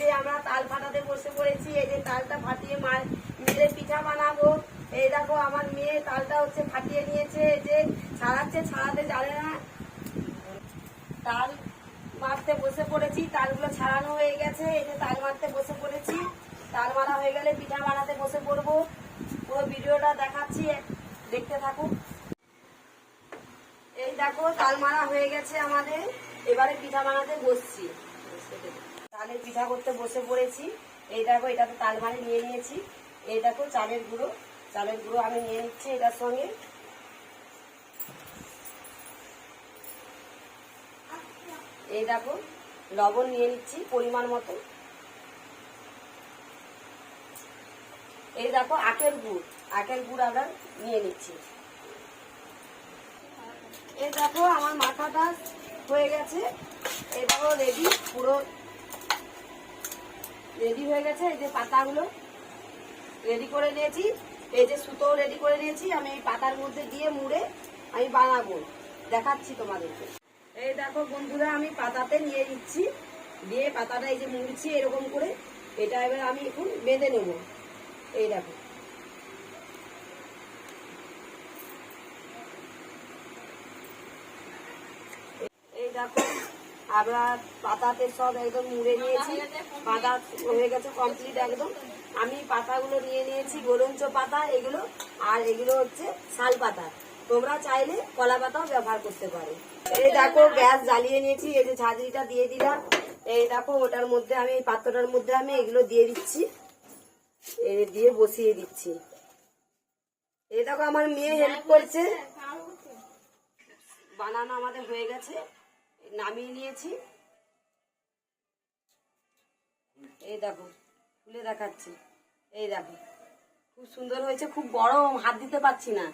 যে আমরা তাল ফাটাতে বসে পড়েছি। এই যে তালটা ফাটিয়ে মার মেয়েদের পিঠা বানাবো। এই দেখো আমার মেয়ে তালটা হচ্ছে ফাটিয়ে নিয়েছে। এই ছাড়াচ্ছে, ছাড়াতে জানে না। তাল মারতে বসে পড়েছি। তালগুলো ছাড়ানো হয়ে গেছে। এই তাল মারতে বসে পড়েছি। তাল মারা হয়ে গেলে পিঠা বানাতে বসে পড়ব। পুরো ভিডিওটা দেখাচ্ছি। দেখতে থাকুক এই দেখো, তাল মারা হয়ে গেছে আমাদের। এবারে পিঠা বানাতে বসছি। তালের পিঠা করতে বসে পড়েছি। এই দেখো এটাতে তাল মারি নিয়ে নিয়েছি। এই দেখো, চালের গুঁড়ো। চালের গুঁড়ো আমি নিয়ে নিচ্ছি এটার সঙ্গে। এই দেখো, লবণ নিয়ে নিচ্ছি পরিমাণ মতো। এই দেখো, আখের গুড়। আখের গুড় আমরা নিয়ে নিচ্ছি। এই দেখো, আমার মাথাটা হয়ে গেছে। এই দেখো রেডি পুরো রেডি হয়ে গেছে, এই যে পাতাগুলো রেডি করে নিয়েছি। এই যে সুতো রেডি করে নিয়েছি, আমি এই পাতার মধ্যে দিয়ে মুড়ে আমি বানাবো। দেখাচ্ছি তোমাদেরকে। এই দেখো বন্ধুরা, আমি পাতাতে নিয়ে নিচ্ছি। দিয়ে পাতাটা এই যে মুড়ছি এরকম করে। এটা এবার আমি এখন বেঁধে নেব। এই দেখো। এই দেখো আমরা পাতাতে সব একদম মুড়ে নিয়েছি। পাতা হয়ে গেছে কমপ্লিট একদম। আমি পাতাগুলো নিয়ে নিয়েছি গোলঞ্চ পাতা এগুলো আর এগুলো হচ্ছে শাল পাতা। তোমরা চাইলে কলা পাতাও ব্যবহার করতে পারো। এই দেখো গ্যাস জ্বালিয়ে নিয়েছি এই যে ঝাঁঝরিটা দিয়ে দিলাম। এই দেখো ওটার মধ্যে আমি এই পাত্রটার মধ্যে আমি এগুলো দিয়ে দিচ্ছি। এই দিয়ে বসিয়ে দিচ্ছি। এই দেখো আমার মেয়ে হেল্প করছে। বানানো আমাদের হয়ে গেছে। নামিয়ে নিয়েছি। এই দেখো, খুলে দেখাচ্ছি। এই দেখো, খুব সুন্দর হয়েছে, খুব বড়, হাত দিতে পারছি না।